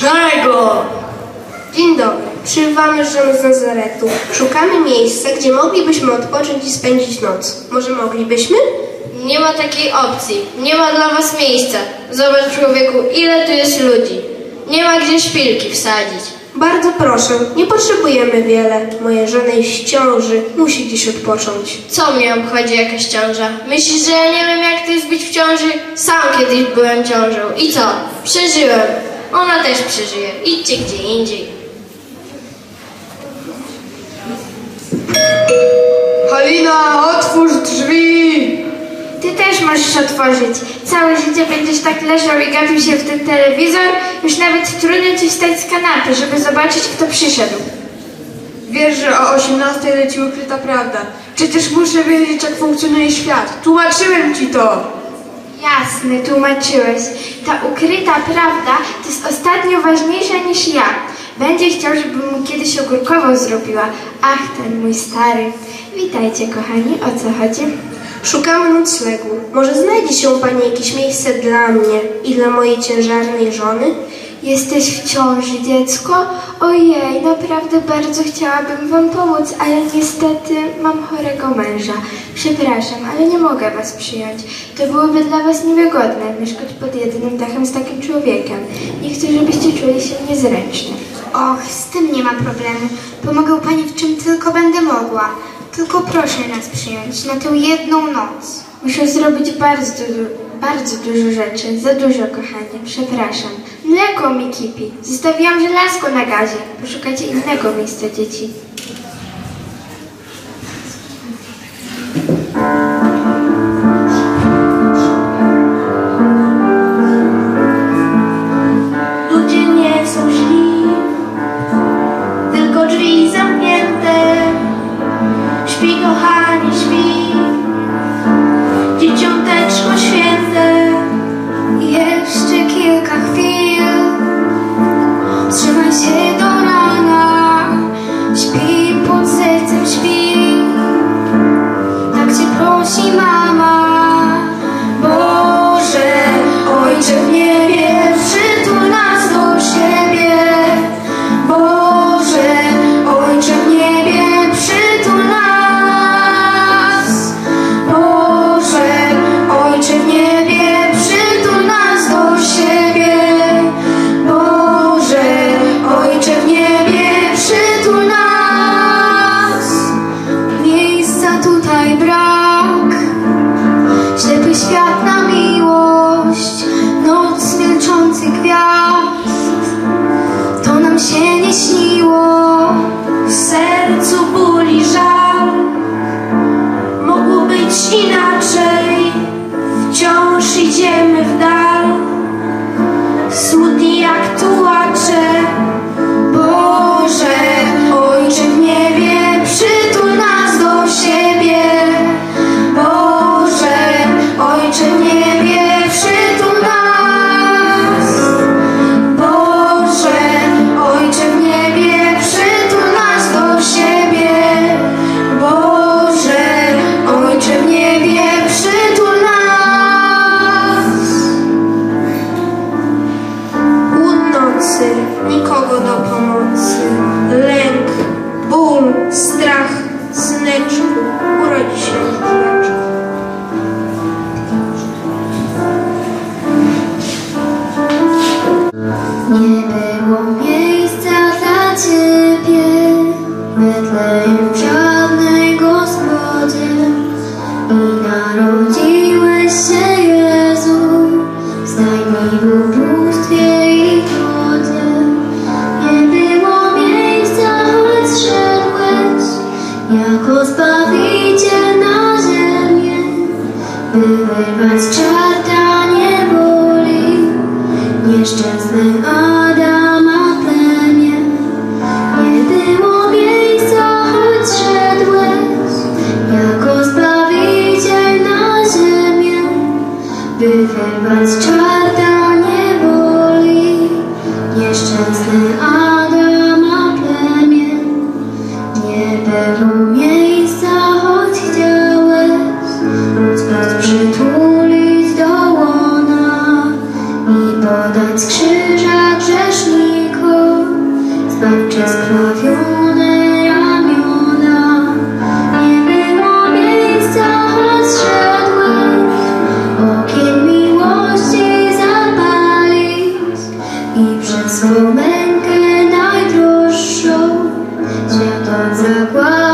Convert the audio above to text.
Czego? Dzień dobry. Przybywamy z Nazaretu. Szukamy miejsca, gdzie moglibyśmy odpocząć i spędzić noc. Może moglibyśmy? Nie ma takiej opcji. Nie ma dla was miejsca. Zobacz człowieku, ile tu jest ludzi. Nie ma gdzie szpilki wsadzić. Bardzo proszę, nie potrzebujemy wiele. Moja żona jest w ciąży, musi gdzieś odpocząć. Co mnie obchodzi jakaś ciąża? Myślisz, że ja nie wiem jak to jest być w ciąży? Sam kiedyś byłem ciążą. I co? Przeżyłem. Ona też przeżyje. Idźcie gdzie indziej. Halina, otwórz drzwi! Ty też możesz otworzyć. Całe życie będziesz tak leżał i gapił się w ten telewizor, już nawet trudno ci wstać z kanapy, żeby zobaczyć, kto przyszedł. Wiesz, że o 18 leci ukryta prawda. Przecież muszę wiedzieć, jak funkcjonuje świat. Tłumaczyłem ci to! Jasne, tłumaczyłeś. Ta ukryta prawda to jest ostatnio ważniejsza niż ja. Będzie chciał, żebym mu kiedyś ogórkową zrobiła. Ach, ten mój stary. Witajcie, kochani. O co chodzi? Szukamy noclegu. Może znajdzie się Pani jakieś miejsce dla mnie i dla mojej ciężarnej żony? Jesteś w ciąży, dziecko? Ojej, naprawdę bardzo chciałabym wam pomóc, ale niestety mam chorego męża. Przepraszam, ale nie mogę was przyjąć. To byłoby dla was niewygodne, mieszkać pod jednym dachem z takim człowiekiem. Nie chcę, żebyście czuli się niezręcznie. Och, z tym nie ma problemu. Pomogę pani w czym tylko będę mogła. Tylko proszę nas przyjąć na tę jedną noc. Muszę zrobić bardzo dużo, bardzo dużo rzeczy. Za dużo, kochanie. Przepraszam. Mleko mi kipi. Zostawiłam żelazko na gazie. Poszukajcie innego miejsca, dzieci. Tylko drzwi zamknięte. Śpi, kochani, śpi, smutí. Syneczku, urodzi się. Nie było miejsca dla Ciebie Betlejem w żadnej i narodziłeś się z czarta niewoli nieszczęsny Adama plemię. Nie było miejsca, choć szedłeś jako Zbawiciel na ziemię, by wyrwać czarta маленьке найдорожчо, свято закладу.